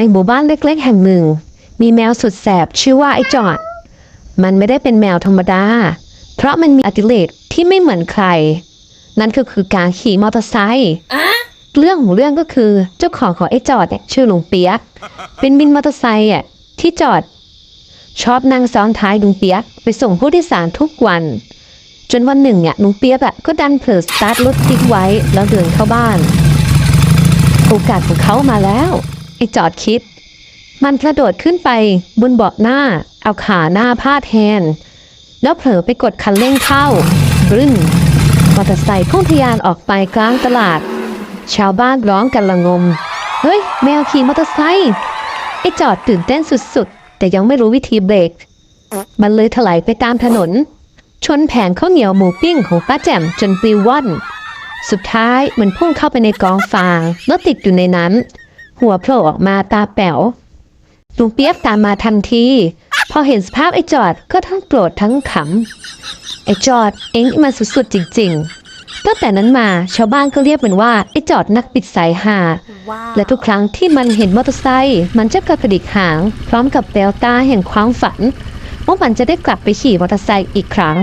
ในหมู่บ้านเล็กๆ แห่งหนึ่ง มีแมวสุดแสบชื่อว่าไอ้จอด มันไม่ได้เป็นแมวธรรมดา เพราะมันมีอดิเรกที่ไม่เหมือนใคร นั่นก็คือการขี่มอเตอร์ไซค์เรื่องของเรื่องก็คือเจ้าของของไอ้จอดเนี่ยชื่อลุงเปียก เป็นบินมอเตอร์ไซค์อะที่จอด ชอบนั่งซ้อนท้ายลุงเปียก ไปส่งผู้โดยสารทุกวัน จนวันหนึ่งอะลุงเปียกอะก็ดันเผลอสตาร์ทรถทิ้งไว้แล้วเดินเข้าบ้าน โอกาสของเขามาแล้ว ไอจอดคิด มันกระโดดขึ้นไปบนเบาะหน้า เอาขาหน้าพาดแทนแล้วเผลอไปกดคันเร่งเข้าบึ้นมอเตอร์ไซค์พุ่งทะยานออกไปกลางตลาด ชาวบ้านร้องกันละงม เฮ้ย แมวขี่มอเตอร์ไซค์ไอจอดตื่นเต้นสุดๆ แต่ยังไม่รู้วิธีเบรก มันเลยถลายไปตามถนน ชนแผงข้าวเหนียวหมูปิ้งของป้าแจ่มจนปลิวว่อน สุดท้ายมันพุ่งเข้าไปในกองฟางแล้วติดอยู่ในนั้น หัวโผล่ออกมาตาแป๋วลุงเปียกตามมาทันที พอเห็นสภาพไอ้จอดก็ทั้งโกรธทั้งขำ ไอ้จอดเอ็งนี่มันสุดๆจริง ๆ ตั้งแต่นั้นมาชาวบ้านก็เรียกมันว่าไอ้จอดนักปิดสายหาและทุกครั้งที่มันเห็นมอเตอร์ไซค์มันจะกระดิกหาง พร้อมกับแววตาแห่งความฝันว่ามันจะได้กลับไปขี่มอเตอร์ไซค์อีกครั้ง